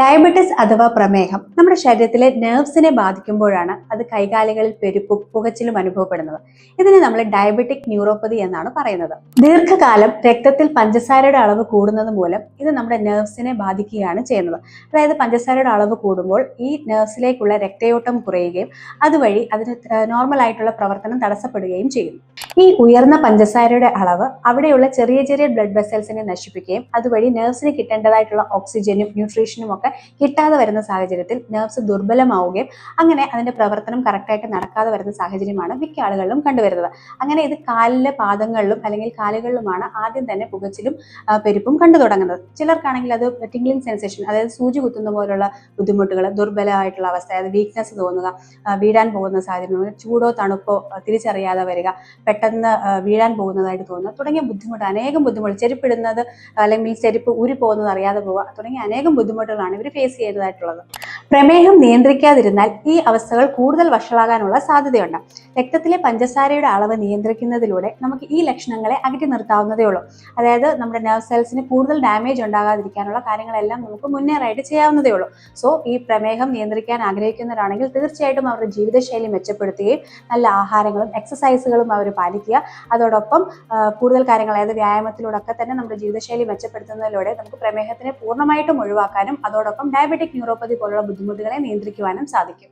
Diabetes അഥവാ പ്രമേഹം നമ്മുടെ ശരീരത്തിലെ നെർവ്സിനെ ബാധിക്കുമ്പോഴാണ് അത് കൈകാലുകളിൽ പെരുപ്പും പുകച്ചിലും അനുഭവപ്പെടുന്നത്. ഇതിനെ നമ്മൾ ഡയബറ്റിക് ന്യൂറോപ്പതി എന്നാണ് പറയുന്നത്. ദീർഘകാലം രക്തത്തിൽ പഞ്ചസാരയുടെ അളവ് കൂടുന്നത് മൂലം ഇത് നമ്മുടെ നെർവ്സിനെ ബാധിക്കുകയാണ് ചെയ്യുന്നത്. അതായത് പഞ്ചസാരയുടെ അളവ് കൂടുമ്പോൾ ഈ നെർവ്സിലേക്കുള്ള രക്തയോട്ടം കുറയുകയും അതുവഴി അതിന് നോർമൽ ആയിട്ടുള്ള പ്രവർത്തനം തടസ്സപ്പെടുകയും ചെയ്യുന്നു. ഈ ഉയർന്ന പഞ്ചസാരയുടെ അളവ് അവിടെയുള്ള ചെറിയ ചെറിയ ബ്ലഡ് വെസൽസിനെ നശിപ്പിക്കുകയും അതുവഴി നെർവ്സിന് കിട്ടേണ്ടതായിട്ടുള്ള ഓക്സിജനും ന്യൂട്രീഷനും ഒക്കെ കിട്ടാതെ വരുന്ന സാഹചര്യത്തിൽ നെർവ്സ് ദുർബലമാവുകയും അങ്ങനെ അതിന്റെ പ്രവർത്തനം കറക്റ്റായിട്ട് നടക്കാതെ വരുന്ന സാഹചര്യമാണ് മിക്ക ആളുകളിലും കണ്ടുവരുന്നത്. അങ്ങനെ ഇത് കാലിലെ പാദങ്ങളിലും അല്ലെങ്കിൽ കാലുകളിലുമാണ് ആദ്യം തന്നെ പുകച്ചിലും പെരുപ്പും കണ്ടു തുടങ്ങുന്നത്. ചിലർക്കാണെങ്കിൽ അത് ടിംഗ്ലിംഗ് സെൻസേഷൻ അതായത് സൂചി കുത്തുന്ന പോലുള്ള ബുദ്ധിമുട്ടുകൾ ദുർബലമായിട്ടുള്ള അവസ്ഥ അതായത് വീക്ക്നെസ് തോന്നുക വീഴാൻ പോകുന്ന സാഹചര്യം ചൂടോ തണുപ്പോ തിരിച്ചറിയാതെ വരിക പെട്ടെന്ന് വീഴാൻ പോകുന്നതായിട്ട് തോന്നുക തുടങ്ങിയ ബുദ്ധിമുട്ട് അനേകം ബുദ്ധിമുട്ട് ചെരുപ്പിടുന്നത് അല്ലെങ്കിൽ ചെരുപ്പ് ഊരി പോകുന്നത് അറിയാതെ പോവുക തുടങ്ങിയ അനേകം ബുദ്ധിമുട്ടുകളാണ് ഇവർ ഫേസ് ചെയ്യുന്നതായിട്ടുള്ളത് പ്രമേഹം നിയന്ത്രിക്കാതിരുന്നാൽ ഈ അവസ്ഥകൾ കൂടുതൽ വഷളാകാനുള്ള സാധ്യതയുണ്ട്. രക്തത്തിലെ പഞ്ചസാരയുടെ അളവ് നിയന്ത്രിക്കുന്നതിലൂടെ നമുക്ക് ഈ ലക്ഷണങ്ങളെ അകറ്റി നിർത്താവുന്നതേ ഉള്ളൂ. അതായത് നമ്മുടെ നെർവ് സെൽസിന് കൂടുതൽ ഡാമേജ് ഉണ്ടാകാതിരിക്കാനുള്ള കാര്യങ്ങളെല്ലാം നമുക്ക് മുന്നേറായിട്ട് ചെയ്യാവുന്നതേ ഉള്ളൂ. സോ ഈ പ്രമേഹം നിയന്ത്രിക്കാൻ ആഗ്രഹിക്കുന്നവരാണെങ്കിൽ തീർച്ചയായിട്ടും അവരുടെ ജീവിതശൈലി മെച്ചപ്പെടുത്തുകയും നല്ല ആഹാരങ്ങളും എക്സസൈസുകളും അവർ പാലിക്കുക. അതോടൊപ്പം കൂടുതൽ കാര്യങ്ങൾ അതായത് വ്യായാമത്തിലൂടെ ഒക്കെ തന്നെ നമ്മുടെ ജീവിതശൈലി മെച്ചപ്പെടുത്തുന്നതിലൂടെ നമുക്ക് പ്രമേഹത്തിനെ പൂർണമായിട്ടും ഒഴിവാക്കാനും അതോടൊപ്പം ഡയബറ്റിക് ന്യൂറോപ്പതി പോലുള്ള ബുദ്ധിമുട്ടുകളെ നിയന്ത്രിക്കുവാനും സാധിക്കും.